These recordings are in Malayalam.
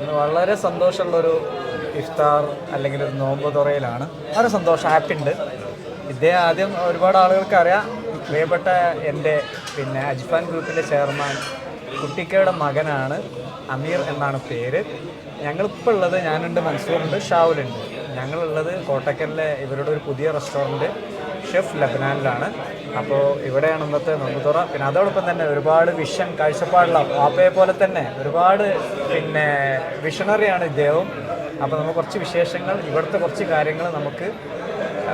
ഇന്ന് വളരെ സന്തോഷമുള്ളൊരു ഇഫ്താർ അല്ലെങ്കിൽ ഒരു നോമ്പ് തുറയിലാണ്. വളരെ സന്തോഷം ഹാപ്പി ഉണ്ട്. ഇദ്ദേഹം ആദ്യം ഒരുപാട് ആളുകൾക്ക് അറിയാം പ്രിയപ്പെട്ട എന്റെ പിന്നെ അജ്ഫാൻ ഗ്രൂപ്പിന്റെ ചെയർമാൻ കുട്ടിക്കയുടെ മകനാണ് അമീർ എന്നാണ് പേര്. ഞങ്ങളിപ്പോൾ ഉള്ളത് ഞാനുണ്ട് മൻസൂറുണ്ട് ഷാവുലുണ്ട്. ഞങ്ങളുള്ളത് കോട്ടക്കലിലെ ഇവരുടെ ഒരു പുതിയ റെസ്റ്റോറന്റ് ഷെഫ് ലബനാനിലാണ്. അപ്പോൾ ഇവിടെയാണ് ഇന്നത്തെ നോമ്പുതുറ. പിന്നെ അതോടൊപ്പം തന്നെ ഒരുപാട് വിഷൻ കാഴ്ചപ്പാടുള്ള പാപ്പയെ പോലെ തന്നെ ഒരുപാട് പിന്നെ വിഷണറിയാണ് ഇദ്ദേഹവും. അപ്പോൾ നമ്മൾ കുറച്ച് വിശേഷങ്ങൾ ഇവിടുത്തെ കുറച്ച് കാര്യങ്ങൾ നമുക്ക്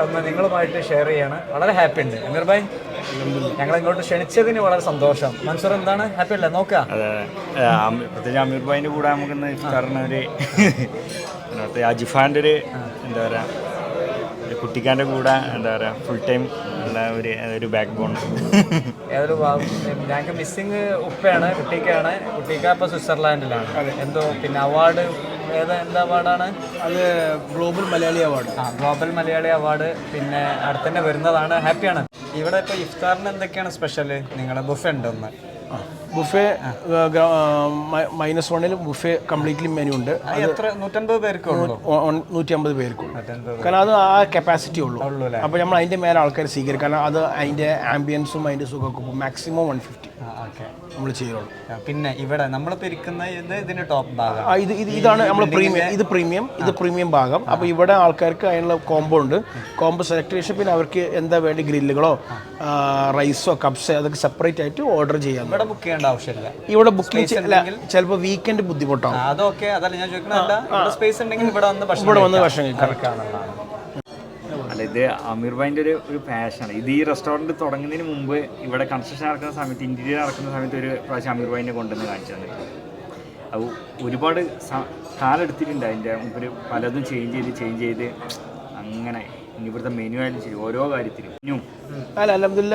ഒന്ന് നിങ്ങളുമായിട്ട് ഷെയർ ചെയ്യാണ്. വളരെ ഹാപ്പി ഉണ്ട്. അമീർ ഭായ് ഞങ്ങൾ ഇങ്ങോട്ട് ക്ഷണിച്ചതിന് വളരെ സന്തോഷം. മൻസൂർ എന്താണ്? ഹാപ്പി അല്ലേ? നോക്കുക പ്രത്യേകിച്ച് അമീർ ഭായിന്റെ കൂടെ നമുക്ക് ഇഫ്താറിന് ഒരു അജിഫാന്റെ ഒരു എന്താ പറയുക കുട്ടിക്കാന്റെ കൂടെ എന്താ പറയുക ഫുൾ ടൈം ഒരു ഒരു ബാക്ക് ബോൺ ഏതൊരു ഞങ്ങൾക്ക് മിസ്സിങ് ഉപ്പയാണ് കുട്ടിക്കാണ്. കുട്ടിക്ക ഇപ്പോൾ സ്വിറ്റ്സർലാൻഡിലാണ് എന്തോ പിന്നെ അവാർഡ് ഏത് എന്താ അവാർഡാണ് അത് ഗ്ലോബൽ മലയാളി അവാർഡ് ആ ഗ്ലോബൽ മലയാളി അവാർഡ് പിന്നെ അടുത്തന്നെ വരുന്നതാണ്. ഹാപ്പിയാണ് ഇവിടെ ഇപ്പോൾ ഇഫ്താറിന് എന്തൊക്കെയാണ് സ്പെഷ്യൽ നിങ്ങളുടെ ബുഫ് ഉണ്ട് ഒന്ന് ബുഫേ മൈനസ് വണ്ണിൽ ബുഫേ കംപ്ലീറ്റ്ലി മെനു ഉണ്ട്. നൂറ്റി അമ്പത് പേർക്കും കാരണം അത് ആ കപ്പാസിറ്റി ഉള്ളൂ. അപ്പൊ അപ്പോൾ നമ്മൾ അതിന്റെ മേലെ ആൾക്കാർ സ്വീകരിക്കും. കാരണം അത് അതിന്റെ ആംബിയൻസും അതിന്റെ സുഖമൊക്കെ മാക്സിമം വൺ ഫിഫ്റ്റി നമ്മൾ ചെയ്യുള്ളൂ. പിന്നെ ഇവിടെ നമ്മൾ ഇരിക്കുന്ന ഇത് ഇതിന്റെ ടോപ്പ് ഭാഗം. ഇത് ഇത് ഇതാണ് നമ്മൾ പ്രീമിയം ഇത് പ്രീമിയം ഇത് പ്രീമിയം ഭാഗം. അപ്പോൾ ഇവിടെ ആൾക്കാർക്ക് അതിനുള്ള കോംബോ ഉണ്ട്. കോംബോ സെലക്ട് ചെയ്ത് പിന്നെ അവർക്ക് എന്താ വേണ്ടി ഗ്രില്ലുകളോ റൈസോ കപ്സോ അതൊക്കെ സെപ്പറേറ്റ് ആയിട്ട് ഓർഡർ ചെയ്യാം ഇവിടെ ബുക്ക് ചെയ്യേണ്ട ആവശ്യമില്ല. ഇവിടെ ബുക്കിംഗ് ചിലപ്പോൾ വീക്കെൻഡ് ബുദ്ധിമുട്ടാണ് അതൊക്കെ അതല്ല ഞാൻ ചോദിക്കണല്ല ഇവിടെ സ്പേസ് ഉണ്ടെങ്കിൽ ഇവിടെ വന്ന് ഭക്ഷണം ഇവിടെ വന്ന്. ഭക്ഷണം കഴിക്കാന്നുള്ളതാണ്. അല്ല ഇത് അമീർ ഭായിന്റെ ഒരു ഒരു പാഷനാണ് ഇത് ഈ റെസ്റ്റോറന്റ് തുടങ്ങുന്നതിന് മുമ്പ് ഇവിടെ കൺസ്ട്രക്ഷൻ നടക്കുന്ന സമയത്ത് ഇന്റീരിയർ നടക്കുന്ന സമയത്ത് ഒരു പ്രാവശ്യം അമീർ ഭായിനെ കൊണ്ടുവന്ന് കാണിച്ചു തന്നിട്ട്. അത് ഒരുപാട് കാലെടുത്തിട്ടുണ്ട് അതിന്റെ മുമ്പിൽ പലതും ചേഞ്ച് ചെയ്ത് ചേഞ്ച് ചെയ്ത് അങ്ങനെ ഇവിടുത്തെ മെനു ആയാലും ശരി ഓരോ കാര്യത്തിലും. അല്ല അലഹമില്ല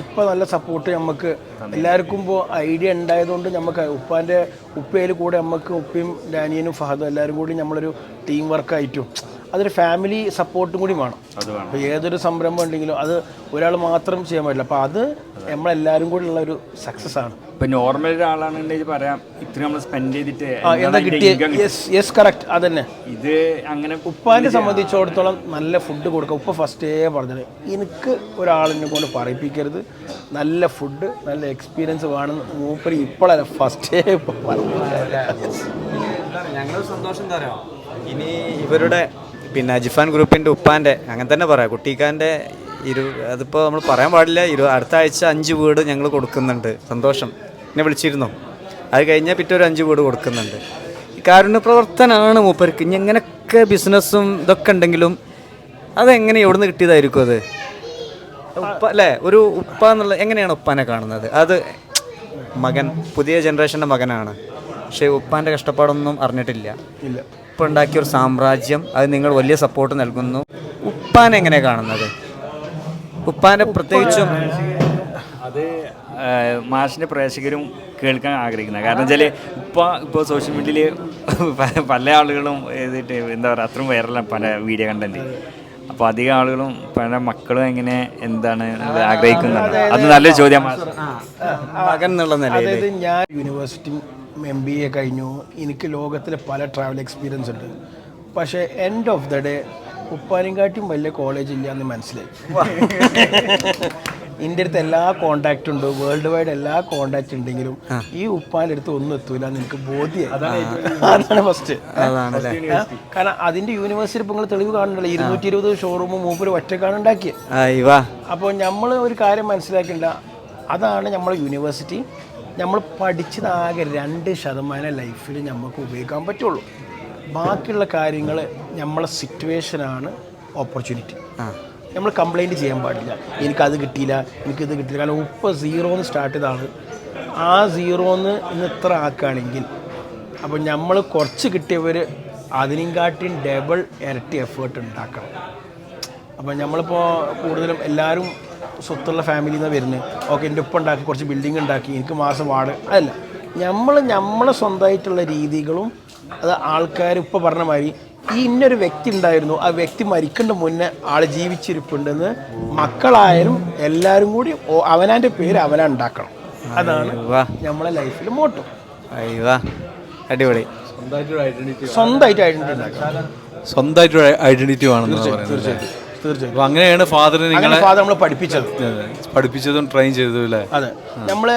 ഉപ്പ നല്ല സപ്പോർട്ട് നമുക്ക് എല്ലാവർക്കും ഇപ്പോൾ ഐഡിയ ഉണ്ടായതുകൊണ്ട് നമുക്ക് ഉപ്പാന്റെ ഉപ്പയിൽ കൂടെ നമുക്ക് ഉപ്പയും ഡാനിയനും ഫഹദും എല്ലാവരും കൂടി നമ്മളൊരു ടീം വർക്ക് വർക്കായിട്ടും അതൊരു ഫാമിലി സപ്പോർട്ടും കൂടി വേണം. അത് വേണം. അപ്പോൾ ഏതൊരു സംരംഭം ഉണ്ടെങ്കിലും അത് ഒരാൾ മാത്രം ചെയ്യാൻ പറ്റില്ല. അപ്പോൾ അത് നമ്മളെല്ലാവരും കൂടി ഉള്ള ഒരു സക്സസ് ആണ്. ഇപ്പൊ നോർമൽ ഒരാളാണെന്നുണ്ടെങ്കിൽ പറയാം ഇത്ര നമ്മൾ സ്പെൻഡ് ചെയ്തിട്ട് എന്താ യെസ് യെസ് കറക്റ്റ് അതന്നെ. ഇത് അങ്ങനെ ഉപ്പാനെ സംബന്ധിച്ചിടത്തോളം നല്ല ഫുഡ് കൊടുക്കുക ഉപ്പ ഫസ്റ്റേ പറഞ്ഞത് എനിക്ക് ഒരാളിനെ കൊണ്ട് പറയിപ്പിക്കരുത്. നല്ല ഫുഡ് നല്ല എക്സ്പീരിയൻസ് വേണം. മൂപ്പര് ഇപ്പോഴല്ല ഫസ്റ്റേ പറഞ്ഞു ഞങ്ങൾ സന്തോഷം തരാം ഇനി ഇവരുടെ പിന്നെ അജിഫാൻ ഗ്രൂപ്പിന്റെ ഉപ്പാന്റെ അങ്ങനെ തന്നെ പറയാം. കുട്ടിക്കാന്റെ ഇരു അതിപ്പോൾ നമ്മൾ പറയാൻ പാടില്ല. ഇരു അടുത്ത ആഴ്ച അഞ്ച് വീട് ഞങ്ങൾ കൊടുക്കുന്നുണ്ട്. സന്തോഷം. എന്നെ വിളിച്ചിരുന്നു. അത് കഴിഞ്ഞാൽ പിറ്റേ ഒരു അഞ്ച് വീട് കൊടുക്കുന്നുണ്ട്. കാരുണ്യ പ്രവർത്തനമാണ് മൂപ്പർക്ക്. ഇനി എങ്ങനെയൊക്കെ ബിസിനസ്സും ഇതൊക്കെ ഉണ്ടെങ്കിലും അതെങ്ങനെ എവിടുന്ന് കിട്ടിയതായിരിക്കും അത്? ഉപ്പ അല്ലേ? ഒരു ഉപ്പ എന്നുള്ള എങ്ങനെയാണ് ഉപ്പാനെ കാണുന്നത്? അത് മകൻ പുതിയ ജനറേഷന്റെ മകനാണ്. പക്ഷേ ഉപ്പാന്റെ കഷ്ടപ്പാടൊന്നും അറിഞ്ഞിട്ടില്ല. ഇല്ല. ഉപ്പ ഉണ്ടാക്കിയ ഒരു സാമ്രാജ്യം അത് നിങ്ങൾ വലിയ സപ്പോർട്ട് നൽകുന്നു. ഉപ്പാനെ എങ്ങനെ കാണുന്നത്? ഉപ്പാനെ പ്രത്യേകിച്ചും അത് മാഷിന്റെ മാഷിന്റെ പ്രേക്ഷകരും കേൾക്കാൻ ആഗ്രഹിക്കുന്നത് കാരണം വെച്ചാൽ ഉപ്പ ഇപ്പോൾ സോഷ്യൽ മീഡിയയിൽ പല ആളുകളും ഇതിട്ട് എന്താ പറയുക അത്രയും വൈറലാണ് പല വീഡിയോ കണ്ടന്റ് അപ്പോൾ അധികം ആളുകളും പല മക്കളും എങ്ങനെ എന്താണ് ആഗ്രഹിക്കുന്നത് ആഗ്രഹിക്കുന്നുണ്ട്? അത് നല്ലൊരു ചോദ്യം മകൻ എന്നുള്ള നിലയിൽ അതായത് ഞാൻ യൂണിവേഴ്സിറ്റി എം ബി എ കഴിഞ്ഞു. എനിക്ക് ലോകത്തിലെ പല ട്രാവൽ എക്സ്പീരിയൻസ് ഉണ്ട്. പക്ഷേ എൻഡ് ഓഫ് ദ ഡേ ഉപ്പാനിങ്കാട്ടിയും വലിയ കോളേജ് ഇല്ല എന്ന് മനസ്സിലായി. എന്റെ അടുത്ത് എല്ലാ കോണ്ടാക്റ്റ് ഉണ്ട്. വേൾഡ് വൈഡ് എല്ലാ കോണ്ടാക്റ്റ് ഉണ്ടെങ്കിലും ഈ ഉപ്പാന്റെ അടുത്ത് ഒന്നും എത്തൂല എന്ന് എനിക്ക് ബോധ്യമായി അതാണ് ഫസ്റ്റ് കാരണം അതിന്റെ യൂണിവേഴ്സിറ്റി ഇപ്പോൾ നിങ്ങൾ തെളിവ് കാണണ്ടല്ലോ ഇരുന്നൂറ്റി ഇരുപത് ഷോറൂമും മൂപ്പര് ഒറ്റക്കാണ് ഉണ്ടാക്കിയത് ഇവാ. അപ്പോൾ നമ്മൾ ഒരു കാര്യം മനസ്സിലാക്കേണ്ട. അതാണ് നമ്മളെ യൂണിവേഴ്സിറ്റി നമ്മൾ പഠിച്ചതാകെ രണ്ട് ശതമാനം ലൈഫിൽ നമുക്ക് ഉപയോഗിക്കാൻ പറ്റുള്ളൂ. ബാക്കിയുള്ള കാര്യങ്ങൾ നമ്മളെ സിറ്റുവേഷനാണ് ഓപ്പർച്യൂണിറ്റി. നമ്മൾ കംപ്ലൈന്റ് ചെയ്യാൻ പാടില്ല. എനിക്കത് കിട്ടിയില്ല എനിക്കിത് കിട്ടിയില്ല. കാരണം ഉപ്പ് സീറോന്ന് സ്റ്റാർട്ട് ചെയ്താണ്. ആ സീറോന്ന് ഇന്ന് ഇത്ര ആക്കുകയാണെങ്കിൽ അപ്പോൾ നമ്മൾ കുറച്ച് കിട്ടിയവർ കാട്ടി ഡബിൾ ഇരട്ടി എഫേർട്ട് ഉണ്ടാക്കണം. അപ്പോൾ നമ്മളിപ്പോൾ കൂടുതലും എല്ലാവരും സ്വത്തുള്ള ഫാമിലിയിൽ നിന്ന് വരുന്നത് ഓക്കെ എന്റെ ഉപ്പ ഉണ്ടാക്കി കുറച്ച് ബിൽഡിംഗ് ഉണ്ടാക്കി എനിക്ക് മാസം വാട് അതല്ല. നമ്മൾ നമ്മളെ സ്വന്തമായിട്ടുള്ള രീതികളും അത് ആൾക്കാർ ഇപ്പോൾ പറഞ്ഞ മാതിരി ഈ ഇന്നൊരു വ്യക്തി ഉണ്ടായിരുന്നു ആ വ്യക്തി മരിക്കേണ്ട മുന്നേ ആൾ ജീവിച്ചിരിപ്പുണ്ടെന്ന് മക്കളായാലും എല്ലാവരും കൂടി അവനാന്റെ പേര് അവനാ ഉണ്ടാക്കണം. അതാണ് നമ്മളെ ലൈഫിൽ മോട്ടോ അടിപൊളി. സ്വന്തമായിട്ടൊരു ഐഡന്റിറ്റി സ്വന്തമായിട്ട് ഐഡന്റിറ്റി സ്വന്തമായിട്ട് സ്വന്തമായിട്ടൊരു ഐഡന്റിറ്റി വേണമെന്ന് തീർച്ചയായിട്ടും. അങ്ങനെയാണ് ഫാദർ നിങ്ങളെ ഫാദർ നമ്മൾ പഠിപ്പിച്ചത്. പഠിപ്പിച്ചതും ട്രെയിൻ ചെയ്തതും അല്ലേ? അതെ. നമ്മൾ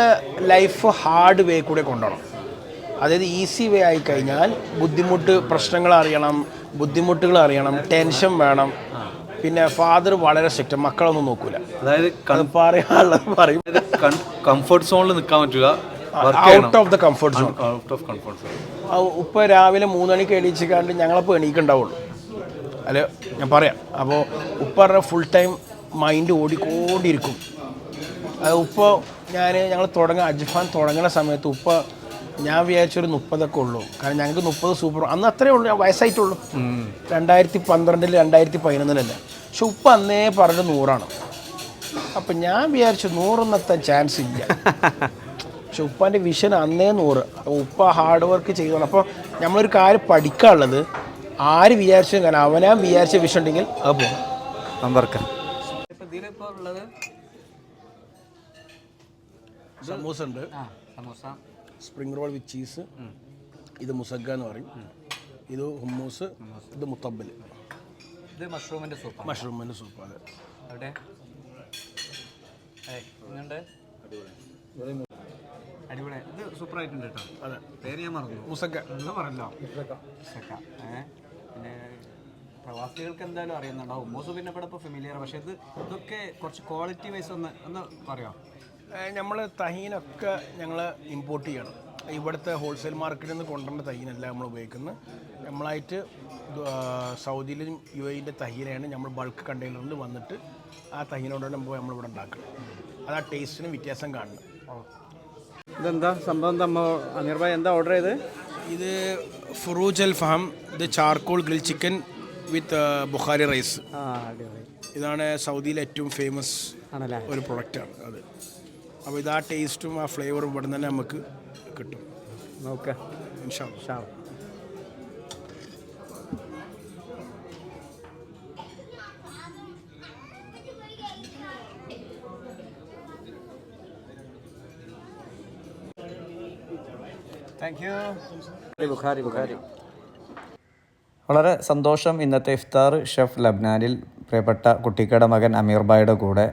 ലൈഫ് ഹാർഡ് വേ കൂടെ കൊണ്ടുപോകണം. അതായത് ഈസി വേ ആയി കഴിഞ്ഞാൽ ബുദ്ധിമുട്ട് പ്രശ്നങ്ങൾ അറിയണം ബുദ്ധിമുട്ടുകൾ അറിയണം ടെൻഷൻ വേണം. പിന്നെ ഫാദർ വളരെ സ്ട്രിക്റ്റ് മക്കളൊന്നും നോക്കൂല. അതായത് അത് പറയാനുള്ളത് പറയും. കംഫർട്ട് സോണിൽ നിൽക്കാൻ പറ്റില്ല out of the comfort zone out of comfort zone ഉപ്പ രാവിലെ മൂന്ന് മണിക്ക് എണീച്ച് കണ്ട് ഞങ്ങളപ്പോൾ എണീക്കുണ്ടാവുള്ളൂ അല്ല ഞാൻ പറയാം. അപ്പോൾ ഉപ്പ ഫുൾ ടൈം മൈൻഡ് ഓടിക്കൊണ്ടിരിക്കും. അത് ഉപ്പ ഞാൻ ഞങ്ങൾ തുടങ്ങുക അജ്ഫാൻ തുടങ്ങുന്ന സമയത്ത് ഉപ്പ ഞാൻ വിചാരിച്ചൊരു മുപ്പതൊക്കെ ഉള്ളൂ. കാരണം ഞങ്ങൾക്ക് മുപ്പത് സൂപ്പർ അന്ന് അത്രേ ഉള്ളൂ ഞാൻ വയസ്സായിട്ടുള്ളൂ. രണ്ടായിരത്തി പന്ത്രണ്ടിൽ രണ്ടായിരത്തി പതിനൊന്നിലല്ല പക്ഷെ ഉപ്പ അന്നേ പറഞ്ഞ നൂറാണ്. അപ്പം ഞാൻ വിചാരിച്ചു നൂറൊന്നെത്താൻ ചാൻസ് ഇല്ല. പക്ഷെ ഉപ്പാന്റെ വിഷൻ അന്നേ നൂറ്. ഉപ്പ ഹാർഡ് വർക്ക് ചെയ്തോളാം അപ്പോൾ നമ്മളൊരു കാര്യം പഠിക്കാനുള്ളത് ആര് വിചാരിച്ചു കാരണം അവനാ വിചാരിച്ച വിഷം ഉണ്ടെങ്കിൽ അത് പോകും നമ്പർക്ക് സമൂസ ഉണ്ട്. Samosa. Spring roll with cheese ഇത് മുസഗ എന്ന് പറയും. ഇത് ഹുമ്മൂസ് ഇത് മുത്തബൽ ഇത് മഷ്റൂമിന്റെ സൂപ്പ് മഷ്റൂമിന്റെ സൂപ്പ് അതെ അവിടെ അടിപൊളി. ഇത് സൂപ്പർ ആയിട്ടുണ്ട് കേട്ടോ. അതെ. പേര് ഞാൻ മറന്നു. മുസഗ്ഗ. എന്ന് പറഞ്ഞല്ലോ? സെക്ക ഏ? പിന്നെ പ്രവാസികൾക്ക് എന്തായാലും അറിയുന്നുണ്ടാവും ഉമ്മൂസ് പിന്നെ ഇവിടെ ഇപ്പോൾ ഫെമിലിയർ പക്ഷേ ഇത് ഇതൊക്കെ കുറച്ച് ക്വാളിറ്റി വൈസ് ഒന്ന് ഒന്ന് പറയാം? നമ്മൾ തഹീനൊക്കെ ഞങ്ങൾ ഇമ്പോർട്ട് ചെയ്യണം. ഇവിടുത്തെ ഹോൾസെയിൽ മാർക്കറ്റിൽ നിന്ന് കൊണ്ടുവരുന്ന തഹീനല്ല നമ്മൾ ഉപയോഗിക്കുന്നത് നമ്മളായിട്ട് സൗദിയിലും യു എയിന്റെ തഹീനയാണ് നമ്മൾ ബൾക്ക് കണ്ടെയ്നറിൽ വന്നിട്ട് ആ തഹീനോടാണ് നമ്മൾ നമ്മളിവിടെ ഉണ്ടാക്കുന്നത് അത് ആ ടേസ്റ്റിന് വ്യത്യാസം കാണുന്നത് ഇതെന്താ? സംഭവം എന്താ? അമീർ ഭായ് എന്താ ഓർഡർ ചെയ്ത്? ഇത് ഫുറൂജ് അൽ ഫഹം ഇത് charcoal grill chicken with Bukhari rice. ഇതാണ് സൗദിയിലെ ഏറ്റവും ഫേമസ് ഒരു ആണ് അത്. അപ്പോൾ ഇത് ആ ടേസ്റ്റും ആ ഫ്ലേവറും ഇവിടെ തന്നെ നമുക്ക് കിട്ടും. നോക്കാം. ഇൻഷാ അല്ലാ. ഷാ താങ്ക് യു ബുഖാരി ബുഖാരി. വളരെ സന്തോഷം ഇന്നത്തെ ഇഫ്താർ ഷെഫ് ലബ്നാനിൽ പ്രിയപ്പെട്ട കുട്ടിക്കട മകൻ അമീർ ബായുടെ കൂടെ.